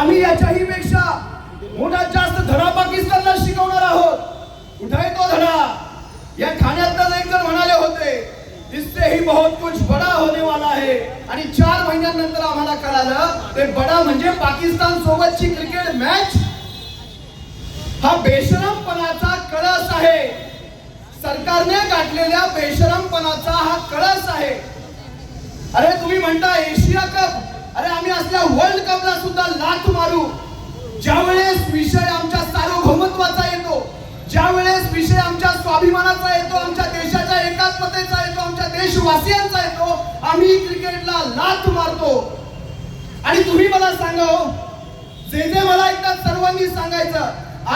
आम्ही याच्याही पेक्षा मोठा जास्त धडा पाकिस्तानला शिकवणार आहोत. कुठे तो धडा? या ठाण्यातच एक जण म्हणाले होते इससे ही बहुत कुछ बडा होने वाला आहे आणि चार महिन्यानंतर आम्हाला कळालं ते बडा म्हणजे पाकिस्तान सोबतची क्रिकेट मॅच हा बेशरमपणाचा कळस आहे. सरकारने गाठलेल्या बेशरमपणाचा हा कळस आहे. अरे तुम्ही म्हणता एशिया कप? अरे आम्ही असल्या वर्ल्ड कपला सुद्धा लाथ मारू. ज्या वेळेस विषय आमच्या सार्वभौमत्वाचा येतो ज्या वेळेस विषय आमच्या स्वाभिमानाचा येतो आमच्या देशाच्या एकात्मतेचा येतो आमच्या देशवासियांचा येतो आम्ही क्रिकेटला लाथ मारतो. आणि तुम्ही मला सांगा हो, जे जे मला ऐकतात सर्वांनी सांगायचं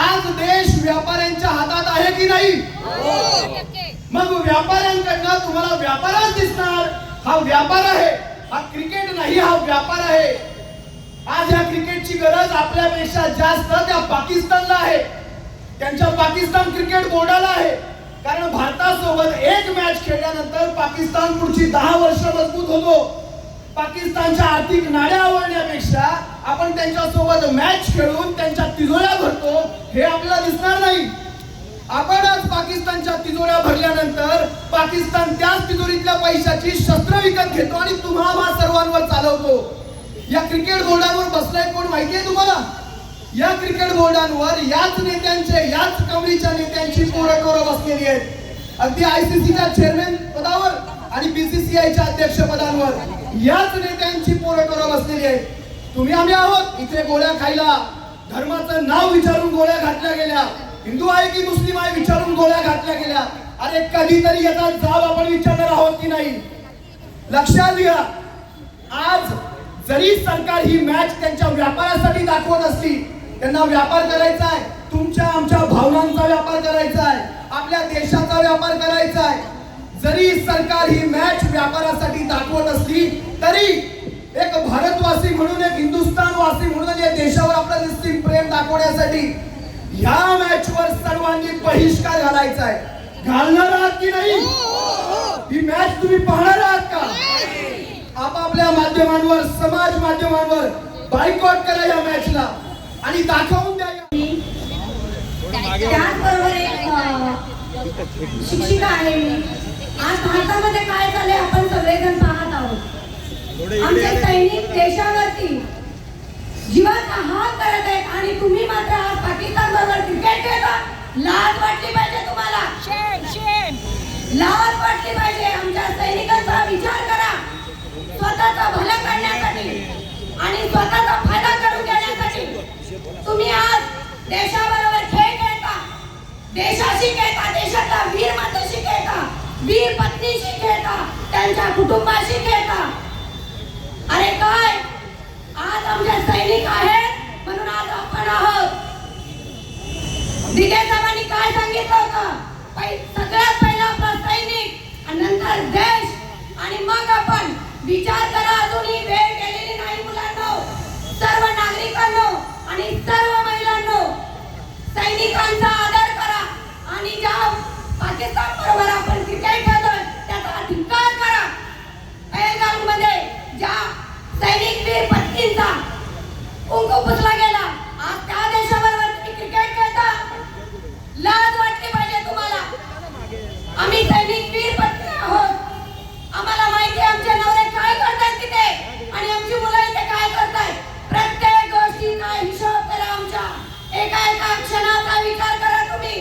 आज देश व्यापाऱ्यांच्या हातात आहे की नाही? मग व्यापाऱ्यांकडनं तुम्हाला व्यापारच दिसणार. हा व्यापार आहे. हा क्रिकेट नाही हा व्यापार आहे. आज या क्रिकेटची गरज आपल्यापेक्षा जास्त त्या पाकिस्तानला आहे. त्यांच्या पाकिस्तान क्रिकेट बोर्डाला आहे. कारण भारतासोबत एक मॅच खेळल्यानंतर पाकिस्तान पुढची दहा वर्ष मजबूत होतो. पाकिस्तानच्या आर्थिक नाड्या आवडण्यापेक्षा आपण त्यांच्यासोबत मॅच खेळून त्यांच्या तिजोऱ्या भरतो हे आपल्याला दिसणार नाही. आपण आज पाकिस्तानच्या तिजोऱ्या भरल्यानंतर पाकिस्तान त्याच तिजोरीतल्या पैशाची शस्त्र विकत घेतो आणि तुम्हाला सर्वांवर चालवतो. या क्रिकेट बोर्डावर बसलाय कोण माहितीये तुम्हाला? या क्रिकेट बोर्डांवर याच नेत्यांचे याच कमळीच्या नेत्यांची पोरं टोरं बसलेली आहेत. अगदी आयसीसीच्या चेअरमॅन पदावर आणि बीसीसीआयच्या अध्यक्ष पदांवर याच नेत्यांची पोरं टोरं बसलेली आहेत. तुम्ही आम्ही आहोत. इथे गोळ्या खायला. धर्माचं नाव विचारून गोळ्या घातल्या गेल्या. हिंदू आहे की मुस्लिम आहे विचारून गोळ्या घातल्या गेल्या. अरे कधीतरी याचा जाब आपण विचारणार आहोत की नाही? लक्षात घ्या. आज जरी सरकार ही मॅच त्यांच्या व्यापारासाठी दाखवत असली त्यांना व्यापार करायचा आहे. तुमच्या आमच्या भावनांचा व्यापार करायचा आहे. आपल्या देशाचा व्यापार करायचा आहे. जरी सरकार ही मॅच व्यापारासाठी दाखवत असली तरी एक भारतवासी म्हणून एक हिंदुस्थानवासी म्हणून या देशावर आपलं निश्चित प्रेम दाखवण्यासाठी ह्या मॅच वर सर्वांनी बहिष्कार घालायचा आहे. घालणार आहात की नाही? ही मॅच तुम्ही पाहणार आहात का? आपापल्या माध्यमांवर समाज माध्यमांवर बायकॉट करा या मॅचला आणि दाखवून द्या त्याचबरोबर एक शिक्षिका आहे मी. आज भारतामध्ये काय झाले आपण सगळेजण पाहत आहोत. आमचे सैनिक देशावरती जीवाचा हात करत आहेत आणि तुम्ही मात्र आज पाकिस्तान बरोबर क्रिकेट खेळता. लाज वाटली पाहिजे तुम्हाला. लाज वाटली पाहिजे. आमच्या सैनिकांचा विचार करा. स्वतःचा भलं करण्यासाठी आणि स्वतःचा फायदा करून घेण्यासाठी तुम्ही आज देशाबरोबर खेळ खेळता. देशाशी खेळता देशातल्या वीर मातेशी खेळता वीर पत्नीशी खेळता त्यांच्या कुटुंबाशी खेळता. अरे काय? आज आमचे सैनिक आहेत म्हणून आज आपण आहोत. दिघे साहेबांनी काय सांगितलं होतं? सगळ्यात पहिला आपला सैनिक आणि नंतर देश. आणि मग आपण विचार करा अजूनही वेळ गेलेली नाही मुलांना. सर्व नागरिकांनो आणि सर्व महिलांनो सैनिकांचा आदर करा. आणि ज्या पाकिस्तान बरोबर आपण क्रिकेट खेळतोय त्याचा धिक्कार करा पहलगाममध्ये ज्या सैनिक वीर पत्नींचा कुंकू पुसला गेला? आज त्या देशाबरोबर तुम्ही क्रिकेट खेळता. लाज वाटली पाहिजे तुम्हाला. आम्ही सैनिक वीर पत्नी आहोत. आम्हाला माहिती आमचे नवरे काय करतात तिथे आणि आमची मुलं इथे काय करतायत प्रत्येक गोष्टीचा हिशोब करा आमच्या एका एका क्षणाचा विचार करा तुम्ही.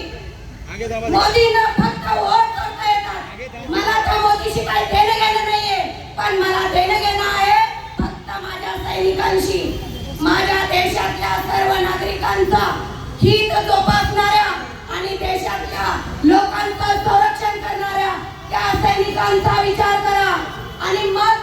मोदींना फक्त वोट करता येतात. मला त्या मोदीशी काही देणं घेणं नाहीये पण मला देणं हित जोपासणाऱ्या आणि देशातल्या लोकांचं संरक्षण करणाऱ्या त्या सैनिकांचा विचार करा आणि मग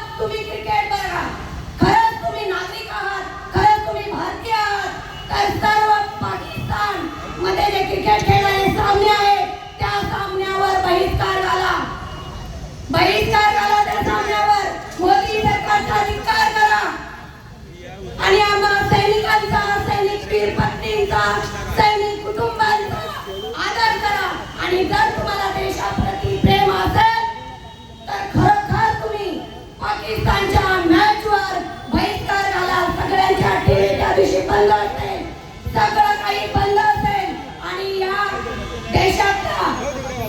देशातल्या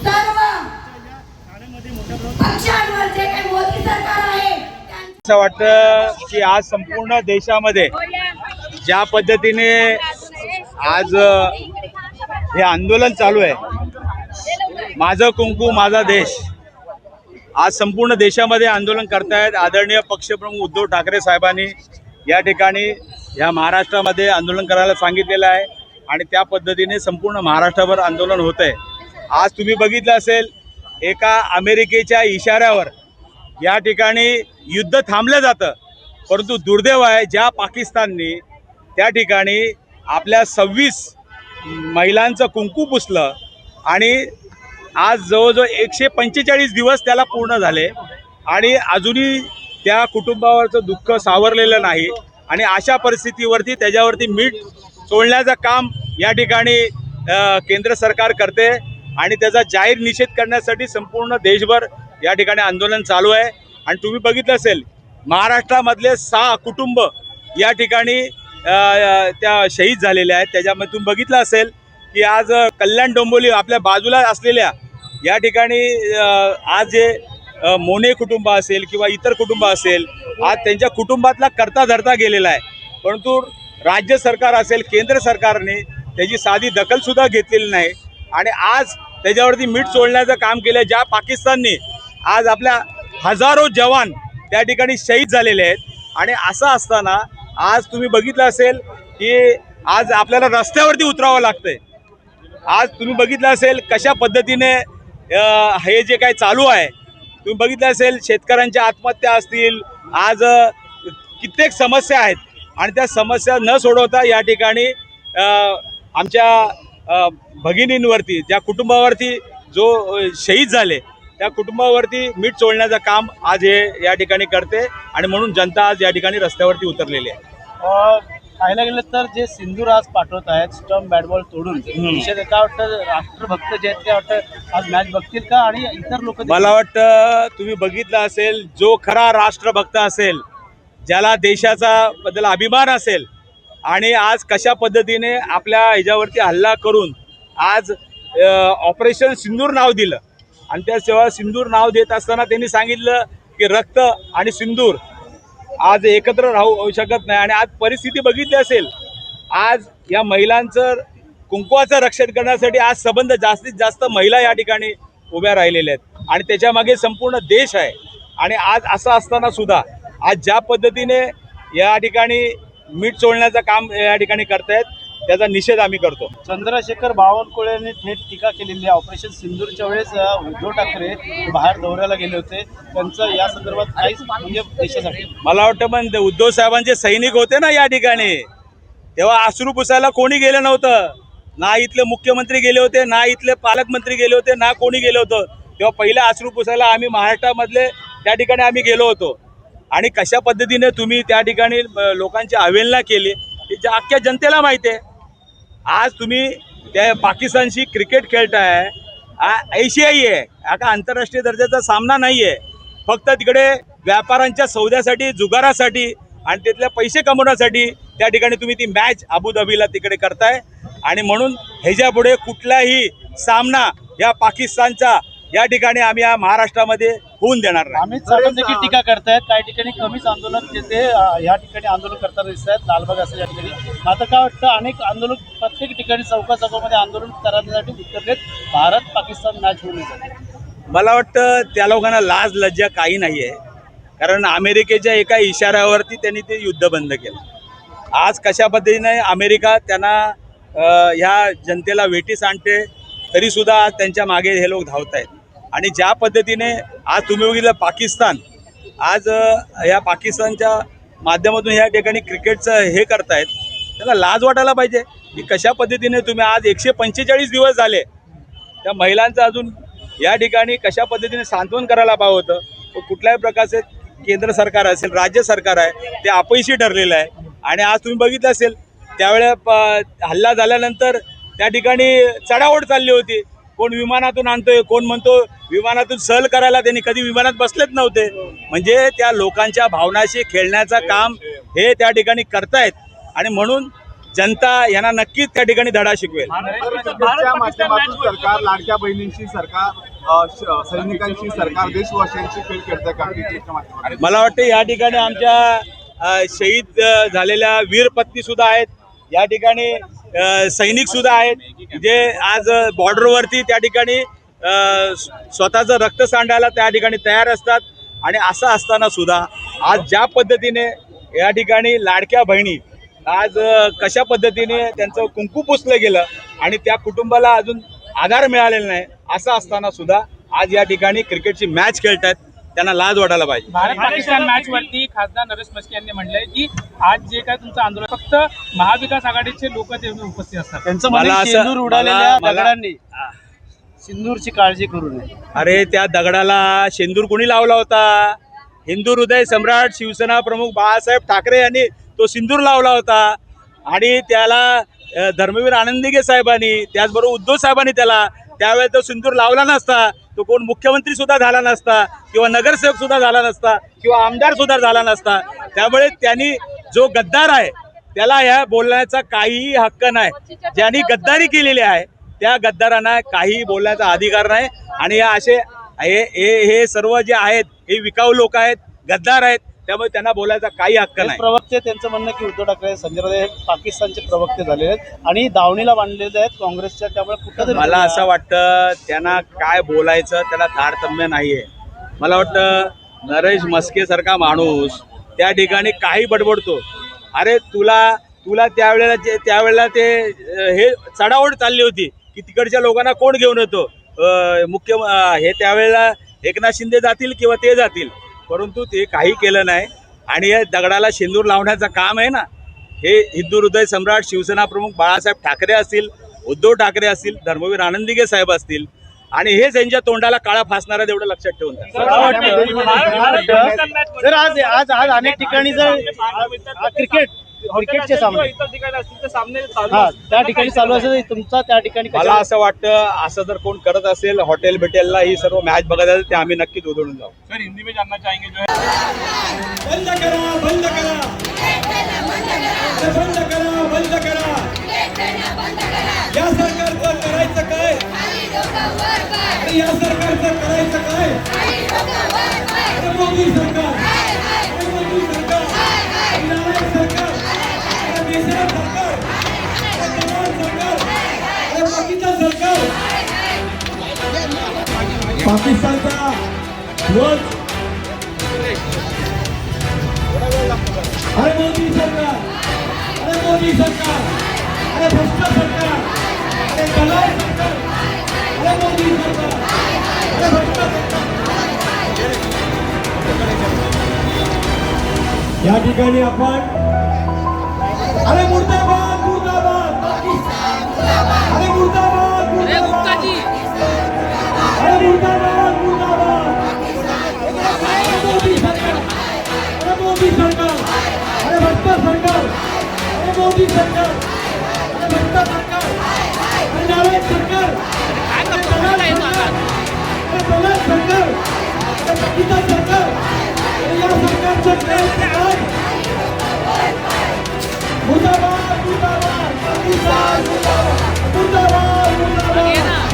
सर्व पक्षांवर जे काही मोदी सरकार आहे असं वाटतं की आज संपूर्ण देशामध्ये ज्या पद्धतीने आज हे आंदोलन चालू आहे माझं कुंकू माझा देश आज संपूर्ण देशामध्ये आंदोलन करतायत आदरणीय पक्षप्रमुख उद्धव ठाकरे साहेबांनी. या ठिकाणी या महाराष्ट्रामध्ये आंदोलन करायला सांगितलेलं आहे. आणि त्या पद्धतीने संपूर्ण महाराष्ट्रभर आंदोलन होत आहे आज तुम्ही बघितलं असेल एका अमेरिकेच्या इशाऱ्यावर या ठिकाणी युद्ध थांबलं जातं. परंतु दुर्दैव आहे ज्या पाकिस्ताननी त्या ठिकाणी आपल्या सव्वीस महिलांचं कुंकू पुसलं आणि आज जवळजवळ एकशे पंचेचाळीस दिवस त्याला पूर्ण झाले आणि अजूनही त्या कुटुंबावरचं दुःख सावरलेलं नाही आणि अशा परिस्थितीवरती त्याच्यावरती मीठ सोडण्याचं काम या ठिकाणी केंद्र सरकार करते आणि त्याचा जाहीर निषेध करण्यासाठी संपूर्ण देशभर या ठिकाणी आंदोलन चालू आहे. आणि तुम्ही बघितलं असेल महाराष्ट्रामधले सहा कुटुंब या ठिकाणी त्या शहीद झालेल्या आहेत. त्याच्यामध्ये तुम्ही बघितलं असेल की आज कल्याण डोंबोली आपल्या बाजूला असलेल्या या ठिकाणी आज जे मोने कुटुंब असेल किंवा इतर कुटुंब असेल आज त्यांच्या कुटुंबातला करता धरता गेलेला आहे. परंतु राज्य सरकार असेल केंद्र सरकारने त्याची साधी दखलसुद्धा घेतलेली नाही. आणि आज त्याच्यावरती मीठ सोडण्याचं काम केलं ज्या पाकिस्तानने आज आपल्या हजारो जवान त्या ठिकाणी शहीद झालेले आहेत. आणि असं असताना आज तुम्ही बघितलं असेल की आज आपल्याला रस्त्यावरती उतरावं लागतंय. आज तुम्ही बघितलं असेल कशा पद्धतीने हे जे काय चालू आहे. तुम्ही बघितलं असेल शेतकऱ्यांच्या आत्महत्या असतील. आज कित्येक समस्या आहेत. आणि त्या समस्या न सोडवता या ठिकाणी आमच्या भगिनींवरती ज्या कुटुंबावरती जो शहीद झाले त्या कुटुंबावरती मीठ चोळण्याचं काम आज हे या ठिकाणी करते आणि म्हणून जनता आज या ठिकाणी रस्त्यावरती उतरलेली आहे. पाहायला गेलं तर जे सिंदूर आज पाठवत आहेत स्टंप बॅट बॉल तोडून विषय काय वाटतं राष्ट्रभक्त जे आहेत ते वाटतं आज मॅच बघतील का? आणि इतर लोक मला वाटतं तुम्ही बघितलं असेल जो खरा राष्ट्रभक्त असेल ज्याला देशाचा बद्दल अभिमान असेल आणि आज कशा पद्धतीने आपल्या ह्याच्यावरती हल्ला करून आज ऑपरेशन सिंदूर नाव दिलं. आणि त्याशिवाय सिंदूर नाव देत असताना त्यांनी सांगितलं की रक्त आणि सिंदूर आज एकत्र राहू शकत नाही. आणि आज परिस्थिती बघितली असेल आज या महिलांचं कुंकवाचं रक्षण करण्यासाठी आज संबंध जास्तीत जास्त महिला या ठिकाणी उभ्या राहिलेल्या आहेत. आणि त्याच्यामागे संपूर्ण देश आहे. आणि आज असं असताना सुद्धा आज ज्या पद्धतीने या ठिकाणी मीठ चोळण्याचं काम या ठिकाणी करतायत त्याचा निषेध आम्ही करतो. चंद्रशेखर बावनकुळे यांनी थेट टीका केलेली आहे. ऑपरेशन सिंदूरच्या वेळेस उद्धव ठाकरे बाहेर दौऱ्याला गेले होते. त्यांचं या संदर्भात काहीच म्हणजे देशासाठी मला वाटतं पण ते उद्धव साहेबांचे सैनिक होते ना या ठिकाणी. तेव्हा अश्रू पुसायला कोणी गेलं नव्हतं. ना इथले मुख्यमंत्री गेले होते ना इथले पालकमंत्री गेले होते ना कोणी गेलं होतं. तेव्हा पहिल्या अश्रू पुसायला आम्ही महाराष्ट्रामधले त्या ठिकाणी आम्ही गेलो होतो. आणि कशा पद्धतीने तुम्ही त्या ठिकाणी लोकांची अवहेलना केली हे ज्या अख्ख्या जनतेला माहिती आहे. आज तुम्ही त्या पाकिस्तानशी क्रिकेट खेळताय आयसीआय आहे आता आंतरराष्ट्रीय दर्जाचा सामना नाही आहे फक्त तिकडे व्यापाऱ्यांच्या सौद्यासाठी जुगारासाठी आणि तिथल्या पैसे कमवण्यासाठी त्या ठिकाणी तुम्ही ती मॅच अबुधाबीला तिकडे करताय. आणि म्हणून ह्याच्यापुढे कुठलाही सामना या पाकिस्तानचा या ठिकाणी आम्ही या महाराष्ट्रामध्ये होऊन देणार नाही. अमित सावंत देखील टीका करतायत. काही ठिकाणी कमीच आंदोलन जे ते अ, या ठिकाणी आंदोलन करताना दिसत आहेत लालबाग असेल या ठिकाणी. आता काय वाटतं अनेक आंदोलन प्रत्येक ठिकाणी चौका चौकामध्ये आंदोलन करण्यासाठी उतरलेत भारत पाकिस्तान मॅच होऊन येतात. मला वाटतं त्या लोकांना लाज लज्जा काही नाही आहे कारण अमेरिकेच्या एका इशाऱ्यावरती त्यांनी ते युद्ध बंद केलं. आज कशा पद्धतीने अमेरिका त्यांना ह्या जनतेला वेटीस आणते तरीसुद्धा आज त्यांच्या मागे हे लोक धावत आहेत आणि ज्या पद्धतीने आज तुम्ही बघितलं पाकिस्तान आज ह्या पाकिस्तानच्या माध्यमातून ह्या ठिकाणी क्रिकेटचं हे करतायत त्याला लाज वाटायला पाहिजे की कशा पद्धतीने तुम्ही आज एकशे पंचेचाळीस दिवस झाले त्या महिलांचं अजून या ठिकाणी कशा पद्धतीने सांत्वन करायला पाहिजे होतं तो कुठल्याही प्रकारचे केंद्र सरकार असेल राज्य सरकार आहे ते अपयशी ठरलेलं आहे. आणि आज तुम्ही बघितलं असेल त्यावेळेला हल्ला झाल्यानंतर त्या ठिकाणी चढाओढ चालली होती. कोण विमानातून आणतोय कोण म्हणतो विमानातून सहल करायला त्यांनी कधी विमानात बसलेच नव्हते म्हणजे त्या लोकांच्या भावनाशी खेळण्याचं काम हे त्या ठिकाणी करतायत आणि म्हणून जनता यांना नक्कीच त्या ठिकाणी धडा शिकवेल सरकार लाडक्या बहिणींशी सरकार सैनिकांशी सरकार देशवासियांशी खेळ खेळतंय मला वाटतं या ठिकाणी आमच्या शहीद झालेल्या वीर पत्नी सुद्धा आहेत या ठिकाणी सैनिक सुद्धा आहेत. जे आज बॉर्डरवरती त्या ठिकाणी स्वतःचं रक्त सांडायला त्या ठिकाणी तयार असतात. आणि असं असताना सुद्धा आज ज्या पद्धतीने या ठिकाणी लाडक्या बहिणी आज कशा पद्धतीने त्यांचं कुंकू पुसलं गेलं आणि त्या कुटुंबाला अजून आधार मिळालेला नाही असं असताना सुद्धा आज या ठिकाणी क्रिकेटची मॅच खेळतात त्यांना लाज वाटायला पाहिजे. भारत पाकिस्तान मॅच वरती खासदार नरेश मस्के यांनी म्हणलंय की आज जे काय तुमचं आंदोलन फक्त महाविकास आघाडीचे लोक ते उपस्थित असतात. त्यांचं मला म्हणणं असं- सिंदूर उडालेल्या मला- मला- दगडांनी सिंदूरची काळजी करू नये. अरे त्या दगडाला शेंदूर कोणी लावला होता? हिंदू हृदय सम्राट शिवसेना प्रमुख बाळासाहेब ठाकरे यांनी तो सिंदूर लावला होता. आणि त्याला अ, धर्मवीर आनंदिगे साहेबांनी त्याचबरोबर उद्धव साहेबांनी त्याला त्यावेळेस तो सिंदूर लावला नसता तो कोण मुख्यमंत्री सुद्धा झाला नसता किंवा नगरसेवक सुद्धा झाला नसता किंवा आमदार सुद्धा झाला नसता त्यामुळे त्यांनी जो गद्दार आहे त्याला ह्या बोलण्याचा काहीही हक्क नाही. ज्यांनी गद्दारी केलेली आहे त्या गद्दारांना काही बोलण्याचा अधिकार नाही. आणि या असे हे हे हे सर्व जे आहेत हे विकाऊ लोक आहेत गद्दार आहेत त्यामुळे त्यांना बोलायचा काही हक्क नाही. प्रवक्ते त्यांचं म्हणणं की उद्धव ठाकरे संजय राऊत हे पाकिस्तानचे प्रवक्ते झालेले आहेत आणि दावणीला बांधलेले आहेत काँग्रेसच्या त्यामुळे कुठं मला असं वाटतं त्यांना काय बोलायचं त्याला तारतम्य नाहीये. मला वाटतं नरेश मस्केसारखा माणूस त्या ठिकाणी काही बडबडतो. अरे तुला तुला त्यावेळेला जे त्यावेळेला ते हे चढाओढ चालली होती की तिकडच्या लोकांना कोण घेऊन येतो? मुख्य हे त्यावेळेला एकनाथ शिंदे जातील किंवा ते जातील? परंतु ते काही केलं नाही आणि या दगडाला शेंदूर लावण्याचं काम आहे ना हे हिंदू हृदय सम्राट शिवसेना प्रमुख बाळासाहेब ठाकरे असतील उद्धव ठाकरे असतील धर्मवीर आनंदिगे साहेब असतील आणि हेच यांच्या तोंडाला काळा फासणारा एवढं लक्षात ठेवून आज आज आज अनेक ठिकाणी जर क्रिकेट क्रिकेटचे सामने. हा त्या ठिकाणी चालू असेल तर तुमचा त्या ठिकाणी मला असं वाटतं असं जर कोण करत असेल हॉटेल बिटेलला ही सर्व मॅच बघत असेल ते आम्ही नक्कीच उधळून जाऊ. बंद करा बंद करा. बंद करा बंद करा. या सरकारचं करायचं काय? या सरकारचं करायचं काय? अरे मोदी सरकार. सरकार. पाकिस्तानचा ध्वज. अरे मोदी सरकार. अरे मोदी सरकार. अरे भ्रष्ट सरकार. अरे दलाल सरकार. अरे मोदी सरकार. अरे भ्रष्ट सरकार. या ठिकाणी आपण अरे मुर्दाबाद मुर्दाबाद. पाकिस्तान अरे मुर्दाबाद. मुर्दाबाद अरे मुर्दाबाद मुर्दाबाद अरे मोदी सरकार अरे मोदी सरकार अरे भ्रष्ट सरकार अरे मोदी सरकार अरे भ्रष्ट सरकार अरे नारायण सरकार अरे दलाल सरकार अरे दलाल सरकार अरे पाकिस्तान सरकार अरे या सरकारचं काय काय मुर्दाबाद मुर्दाबाद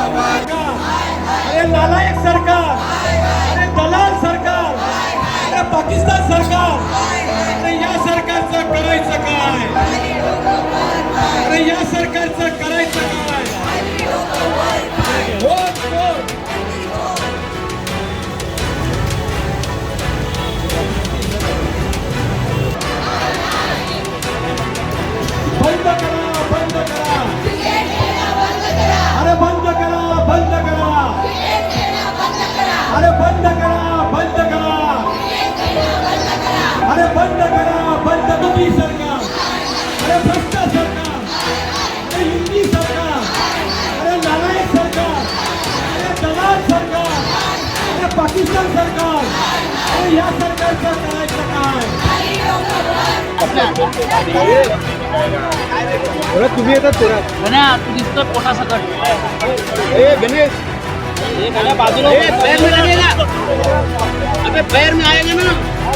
अरे नालायक सरकार. अरे दलाल सरकार. अरे पाकिस्तान सरकार. अरे या सरकारचं करायचं काय? अरे या सरकारचं करायचं काय? बंद करा बंद मोदी सरकार। अरे भ्रष्ट सरकार। अरे युती सरकार। अरे नालायक सरकार। अरे दलाल सरकार। अरे पाकिस्तान सरकार। अरे या सरकारचं करायचं काय तुम्ही येतात पुरा तू दिसतोय पोटासकट बाजूला मोदी सरकार अरे मुर्दाबाद मुर्दाबाद अरे मुर्दाबाद